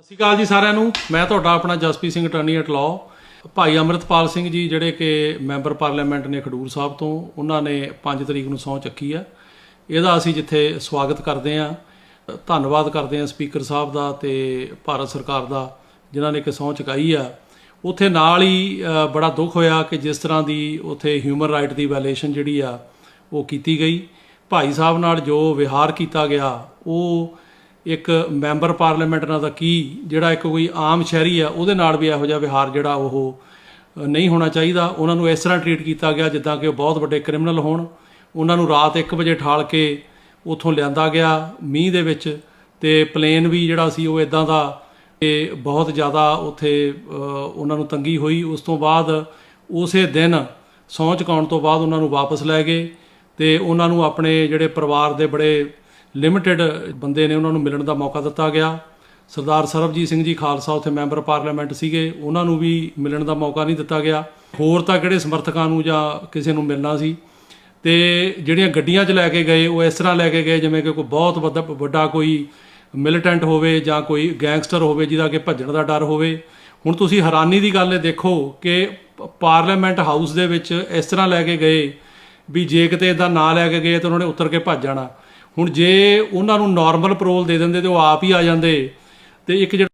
ਸਤਿ ਸ਼੍ਰੀ ਅਕਾਲ ਜੀ ਸਾਰਿਆਂ ਨੂੰ। ਮੈਂ ਤੁਹਾਡਾ ਆਪਣਾ ਜਸਪੀ ਸਿੰਘ ਟਰਨੀ ਐਟ ਲਾਅ ਭਾਈ ਅਮਰਿਤਪਾਲ ਸਿੰਘ ਜੀ ਜਿਹੜੇ ਕਿ ਮੈਂਬਰ ਪਾਰਲੀਮੈਂਟ ਨੇ ਖਡੂਰ ਸਾਹਿਬ ਤੋਂ, ਉਹਨਾਂ ਨੇ 5 ਤਰੀਕ ਨੂੰ ਸਹੁੰ ਚੱਕੀ ਆ। ਇਹਦਾ ਅਸੀਂ ਜਿੱਥੇ ਸਵਾਗਤ ਕਰਦੇ ਆ, ਧੰਨਵਾਦ ਕਰਦੇ ਆ ਸਪੀਕਰ ਸਾਹਿਬ ਦਾ ਤੇ ਭਾਰਤ ਸਰਕਾਰ ਦਾ, ਜਿਨ੍ਹਾਂ ਨੇ ਕਿ ਸਹੁੰ ਚੁਕਾਈ ਆ। ਉੱਥੇ ਨਾਲ ਹੀ ਬੜਾ ਦੁੱਖ ਹੋਇਆ ਕਿ ਜਿਸ ਤਰ੍ਹਾਂ ਦੀ ਉੱਥੇ ਹਿਊਮਨ ਰਾਈਟ ਦੀ ਵਾਇਲੇਸ਼ਨ ਜਿਹੜੀ ਆ, ਉਹ ਕੀਤੀ ਗਈ। ਭਾਈ ਸਾਹਿਬ ਨਾਲ ਜੋ ਵਿਹਾਰ ਕੀਤਾ ਗਿਆ, ਉਹ ਇੱਕ ਮੈਂਬਰ ਪਾਰਲੀਮੈਂਟ ਨਾਲ ਤਾਂ ਕੀ ਜਿਹੜਾ ਇੱਕ ਕੋਈ ਆਮ ਸ਼ਹਿਰੀ ਆ, ਉਹਦੇ ਨਾਲ ਵੀ ਇਹੋ ਜਿਹਾ ਵਿਹਾਰ ਜਿਹੜਾ ਉਹ ਨਹੀਂ ਹੋਣਾ ਚਾਹੀਦਾ। ਉਹਨਾਂ ਨੂੰ ਇਸ ਤਰ੍ਹਾਂ ਟਰੀਟ ਕੀਤਾ ਗਿਆ ਜਿੱਦਾਂ ਕਿ ਉਹ ਬਹੁਤ ਵੱਡੇ ਕ੍ਰਿਮੀਨਲ ਹੋਣ। ਉਹਨਾਂ ਨੂੰ ਰਾਤ 1 ਵਜੇ ਠਾਲ ਕੇ ਉੱਥੋਂ ਲਿਆਂਦਾ ਗਿਆ ਮੀਂਹ ਦੇ ਵਿੱਚ ਤੇ ਪਲੇਨ ਵੀ ਜਿਹੜਾ ਸੀ ਉਹ ਇਦਾਂ ਦਾ ਕਿ ਬਹੁਤ ਜ਼ਿਆਦਾ ਉੱਥੇ ਉਹਨਾਂ ਨੂੰ ਤੰਗੀ ਹੋਈ। ਉਸ ਤੋਂ ਬਾਅਦ ਉਸੇ ਦਿਨ ਸਹੁੰ ਚੁਕਾਉਣ ਤੋਂ ਬਾਅਦ ਉਹਨਾਂ ਨੂੰ ਵਾਪਸ ਲੈ ਗਏ ਤੇ ਉਹਨਾਂ ਨੂੰ ਆਪਣੇ ਜਿਹੜੇ ਪਰਿਵਾਰ ਦੇ ਬੜੇ ਲਿਮਟਿਡ ਬੰਦੇ ਨੇ ਉਹਨਾਂ ਨੂੰ ਮਿਲਣ ਦਾ ਮੌਕਾ ਦਿੱਤਾ ਗਿਆ। ਸਰਦਾਰ ਸਰਬਜੀਤ ਸਿੰਘ ਜੀ ਖਾਲਸਾ ਉੱਥੇ ਮੈਂਬਰ ਪਾਰਲੀਮੈਂਟ ਸੀਗੇ। ਉਹਨਾਂ ਨੂੰ ਵੀ ਮਿਲਣ ਦਾ ਮੌਕਾ ਨਹੀਂ ਦਿੱਤਾ ਗਿਆ। ਹੋਰ ਤਾਂ ਕਿਹੜੇ ਸਮਰਥਕਾਂ ਨੂੰ ਜਾਂ ਕਿਸੇ ਨੂੰ ਮਿਲਣਾ ਸੀ? ਤੇ ਜਿਹੜੀਆਂ ਗੱਡੀਆਂ 'ਚ ਲੈ ਕੇ ਗਏ, ਉਹ ਇਸ ਤਰ੍ਹਾਂ ਲੈ ਕੇ ਗਏ, ਜਿਵੇਂ ਕਿ ਕੋਈ ਬਹੁਤ ਵੱਡਾ ਵੱਡਾ ਕੋਈ ਮਿਲੀਟੈਂਟ ਹੋਵੇ ਜਾਂ ਕੋਈ ਗੈਂਗਸਟਰ ਹੋਵੇ ਜਿਹਦਾ ਕਿ ਭੱਜਣ ਦਾ ਡਰ ਹੋਵੇ। ਹੁਣ ਤੁਸੀਂ ਹੈਰਾਨੀ ਦੀ ਗੱਲ ਇਹ ਦੇਖੋ ਕਿ ਪਾਰਲੀਮੈਂਟ ਹਾਊਸ ਦੇ ਵਿੱਚ ਇਸ ਤਰ੍ਹਾਂ ਲੈ ਕੇ ਗਏ ਵੀ ਜੇ ਕਿਤੇ ਇਦਾਂ ਨਾਂ ਲੈ ਕੇ ਗਏ ਤਾਂ ਉਹਨਾਂ ਨੇ ਉਤਰ ਕੇ ਭੱਜ ਜਾਣਾ। ਹੁਣ ਜੇ ਉਹਨਾਂ ਨੂੰ ਨਾਰਮਲ ਪਰੋਲ ਦੇ ਦਿੰਦੇ ਤੇ ਉਹ ਆਪ ਹੀ ਆ ਜਾਂਦੇ ਤੇ ਇੱਕ ਜਿਹੜਾ